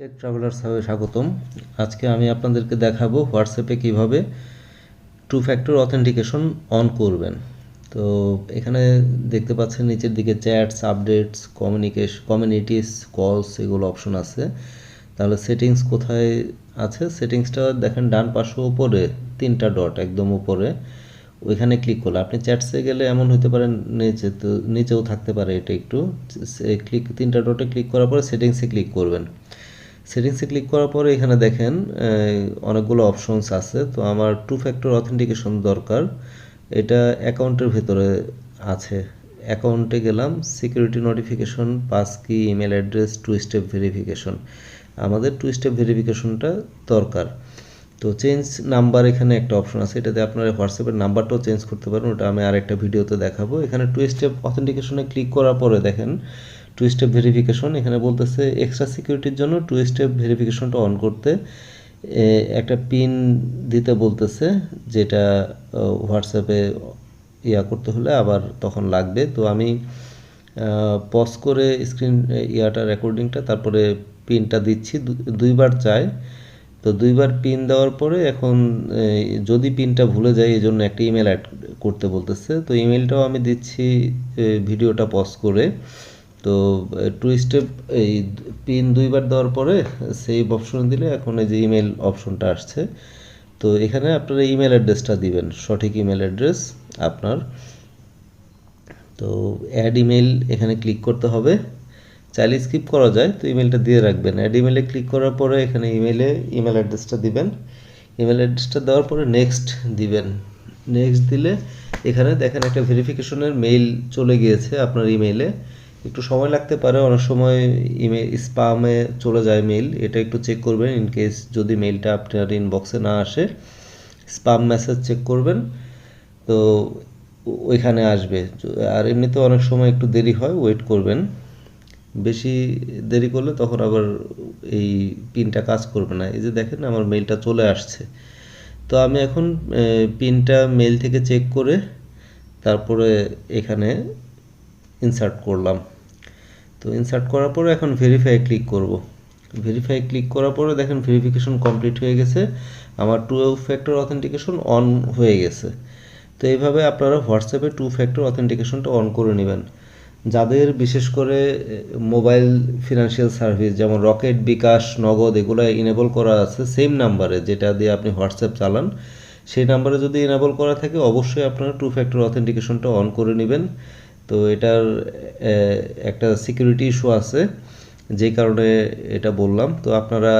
Take travellers হবে স্বাগতম। আজকে আমি আপনাদেরকে দেখাবো হোয়াটসঅ্যাপে কীভাবে টু ফ্যাক্টর অথেন্টিকেশন অন করবেন। তো এখানে দেখতে পাচ্ছেন নিচের দিকে চ্যাটস আপডেটস কমিউনিকেশন কমিউনিটিস কলস এগুলো অপশন আছে। তাহলে সেটিংস কোথায় আছে? সেটিংসটা দেখেন ডান পাশে উপরে, তিনটা ডট একদম উপরে। ওইখানে ক্লিক করলে, আপনি চ্যাটসে গেলে এমন হতে পারে নিচে তো, নিচেও থাকতে পারে এটা একটু। ক্লিক তিনটা ডটে ক্লিক করার পরে সেটিংসে ক্লিক করবেন। সেটিংসে ক্লিক করার পরে এখানে দেখেন অনেকগুলো অপশনস আছে। তো আমার টু ফ্যাক্টর অথেন্টিকেশন দরকার। এটা অ্যাকাউন্টের ভেতরে আছে। অ্যাকাউন্টে গেলাম security notification pass key email address two step verification আমাদের টু স্টেপ ভেরিফিকেশনটা দরকার। তো চেঞ্জ নাম্বার এখানে একটা অপশন আছে। এটাতে আপনারা হোয়াটসঅ্যাপের নাম্বারটাও চেঞ্জ করতে পারেন। ওটা আমি আরেকটা ভিডিওতে দেখাবো। এখানে টু স্টেপ অথেন্টিকেশনে ক্লিক করার পরে দেখেন টু স্টেপ ভেরিফিকেশন এখানে বলতেছে এক্সট্রা সিকিউরিটির জন্য টু স্টেপ ভেরিফিকেশনটা অন করতে। একটা পিন দিতে বলতেছে, যেটা হোয়াটসঅ্যাপে ইয়া করতে হলে আবার তখন লাগবে। তো আমি পজ করে স্ক্রিন ইয়াটা রেকর্ডিংটা তারপরে পিনটা দিচ্ছি। দুইবার চাই। তো দুইবার পিন দেওয়ার পরে এখন যদি পিনটা ভুলে যাই এই জন্য একটা ইমেল অ্যাড করতে বলতেছে। তো ইমেলটাও আমি দিচ্ছি ভিডিওটা পজ করে। তো টু স্টেপ এই পিন দুইবার দেওয়ার পরে সেভ অপশন দিলে এখন এই যে ইমেল অপশনটা আসছে। তো এখানে আপনারা ইমেল অ্যাড্রেসটা দিবেন, সঠিক ইমেল অ্যাড্রেস আপনার। তো অ্যাড ইমেল এখানে ক্লিক করতে হবে। চাইলে স্কিপ করা যায়, তো ইমেলটা দিয়ে রাখবেন। অ্যাড ইমেলে ক্লিক করার পরে এখানে ইমেলে ইমেল অ্যাড্রেসটা দিবেন। ইমেল অ্যাড্রেসটা দেওয়ার পরে নেক্সট দিবেন। নেক্সট দিলে এখানে দেখেন একটা ভেরিফিকেশনের মেইল চলে গিয়েছে আপনার ইমেইলে একটু সময় লাগতে পারে, অনেক সময় ইমেল স্পামে চলে যায় মেইল এটা একটু চেক করবেন ইন কেস যদি মেইলটা আপনার ইনবক্সে না আসে স্পাম মেসেজ চেক করবেন, তো ওইখানে আসবে। আর এমনিতে অনেক সময় একটু দেরি হয় ওয়েট করবেন। বেশি দেরি করলে তখন আবার এই পিনটা কাজ করবে না। এই যে দেখেন আমার মেইলটা চলে আসছে। তো আমি এখন পিনটা মেইল থেকে চেক করে তারপরে এখানে ইনসার্ট করলাম। তো ইনসার্ট করার পরে এখন ভেরিফাই ক্লিক করব। ভেরিফাই ক্লিক করার পরে দেখেন ভেরিফিকেশন কমপ্লিট হয়ে গেছে। আমার টু ফ্যাক্টর অথেন্টিকেশন অন হয়ে গেছে। তো এইভাবে আপনারা হোয়াটসঅ্যাপে টু ফ্যাক্টর অথেন্টিকেশনটা অন করে নেবেন। যাদের বিশেষ করে মোবাইল ফিনান্সিয়াল সার্ভিস যেমন রকেট বিকাশ নগদ এগুলো ইনেবল করা আছে সেম নাম্বারে যেটা দিয়ে আপনি হোয়াটসঅ্যাপ চালান, সেই নাম্বারে যদি ইনেবল করা থাকে, অবশ্যই আপনারা টু ফ্যাক্টর অথেন্টিকেশনটা অন করে নেবেন। তো এটার একটা সিকিউরিটি ইস্যু আছে, যে কারণে এটা বললাম। তো আপনারা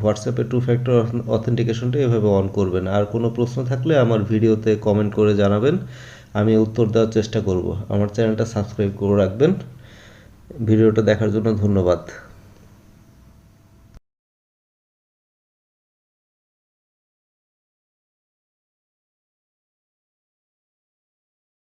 হোয়াটসঅ্যাপে টু ফ্যাক্টর অথেন্টিকেশনটা এভাবে অন করবেন। আর কোনো প্রশ্ন থাকলে আমার ভিডিওতে কমেন্ট করে জানাবেন। আমি উত্তর দেওয়ার চেষ্টা করব। আমার চ্যানেলটা সাবস্ক্রাইব করে রাখবেন। ভিডিওটা দেখার জন্য ধন্যবাদ।